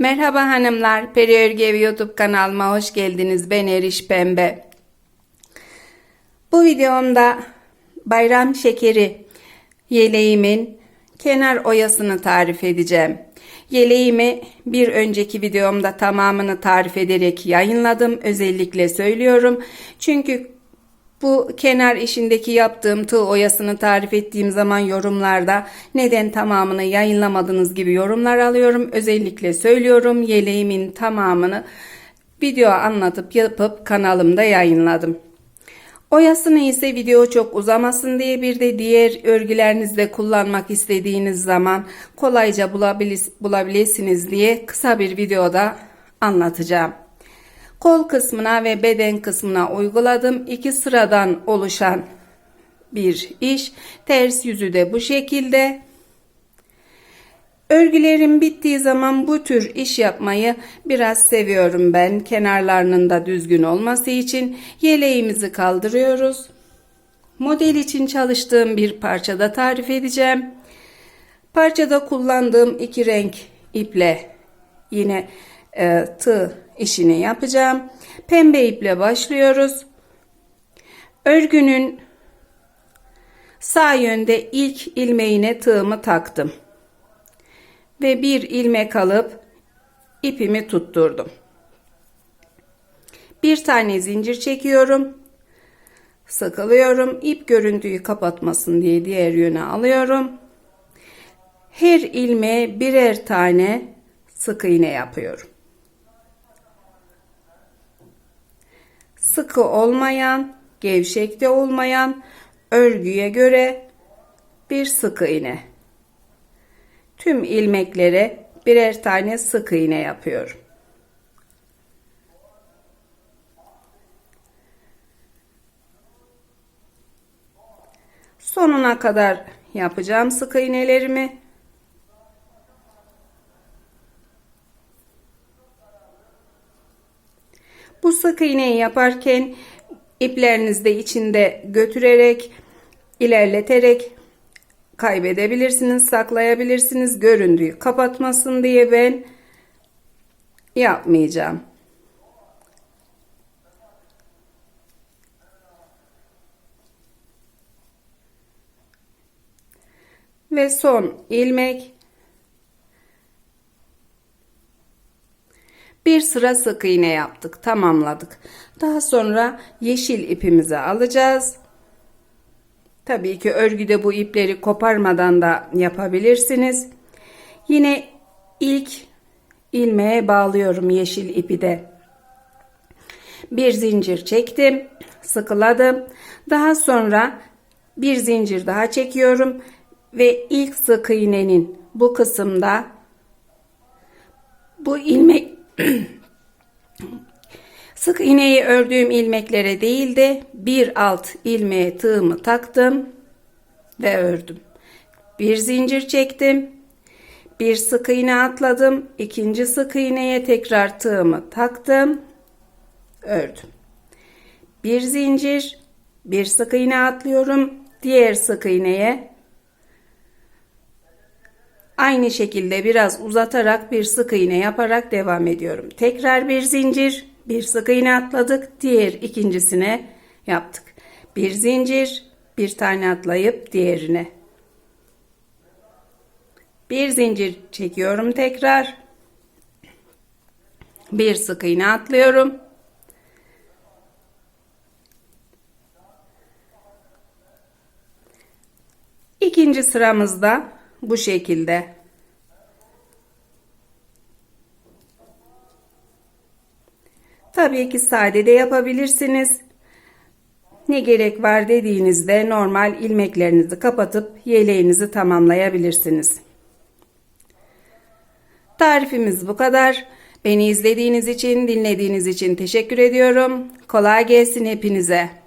Merhaba hanımlar, Peri YouTube kanalıma hoş geldiniz. Ben Eriş Pembe. Bu videomda bayram şekeri yeleğimin kenar oyasını tarif edeceğim. Yeleğimi bir önceki videomda tamamını tarif ederek yayınladım. Özellikle söylüyorum. Çünkü bu kenar işindeki yaptığım tığ oyasını tarif ettiğim zaman yorumlarda neden tamamını yayınlamadınız gibi yorumlar alıyorum. Özellikle söylüyorum yeleğimin tamamını video anlatıp yapıp kanalımda yayınladım. Oyasını ise video çok uzamasın diye bir de diğer örgülerinizde kullanmak istediğiniz zaman kolayca bulabilirsiniz diye kısa bir videoda anlatacağım. Kol kısmına ve beden kısmına uyguladım. İki sıradan oluşan bir iş. Ters yüzü de bu şekilde. Örgülerim bittiği zaman bu tür iş yapmayı biraz seviyorum ben. Kenarlarının da düzgün olması için yeleğimizi kaldırıyoruz. Model için çalıştığım bir parçada tarif edeceğim. Parçada kullandığım iki renk iple yine e, tığ işini yapacağım. Pembe iple başlıyoruz. Örgünün sağ yönde ilk ilmeğine tığımı taktım. Ve bir ilmek alıp ipimi tutturdum. Bir tane zincir çekiyorum. Sıkılıyorum. İp görüntüyü kapatmasın diye diğer yöne alıyorum. Her ilmeğe birer tane sık iğne yapıyorum. Sıkı olmayan, gevşekte olmayan örgüye göre bir sık iğne. Tüm ilmeklere birer tane sık iğne yapıyorum. Sonuna kadar yapacağım sık iğnelerimi. Bu sık iğneyi yaparken iplerinizi de içinde götürerek ilerleterek kaybedebilirsiniz, saklayabilirsiniz. Göründüğü kapatmasın diye ben yapmayacağım. Ve son ilmek bir sıra sık iğne yaptık tamamladık. Daha sonra yeşil ipimizi alacağız. Tabii ki örgüde bu ipleri koparmadan da yapabilirsiniz. Yine ilk ilmeğe bağlıyorum yeşil ipi de. Bir zincir çektim sıkıladım. Daha sonra bir zincir daha çekiyorum ve ilk sık iğnenin bu kısımda bu ilmek Sık iğneyi ördüğüm ilmeklere değil de bir alt ilmeğe tığımı taktım ve ördüm. Bir zincir çektim. Bir sık iğne atladım. ikinci sık iğneye tekrar tığımı taktım. Ördüm. Bir zincir, bir sık iğne atlıyorum. Diğer sık iğneye Aynı şekilde biraz uzatarak bir sık iğne yaparak devam ediyorum. Tekrar bir zincir, bir sık iğne atladık. Diğer ikincisine yaptık. Bir zincir, bir tane atlayıp diğerine. Bir zincir çekiyorum tekrar. Bir sık iğne atlıyorum. İkinci sıramızda bu şekilde. Tabii ki sade de yapabilirsiniz. Ne gerek var dediğinizde normal ilmeklerinizi kapatıp yeleğinizi tamamlayabilirsiniz. Tarifimiz bu kadar. Beni izlediğiniz için, dinlediğiniz için teşekkür ediyorum. Kolay gelsin hepinize.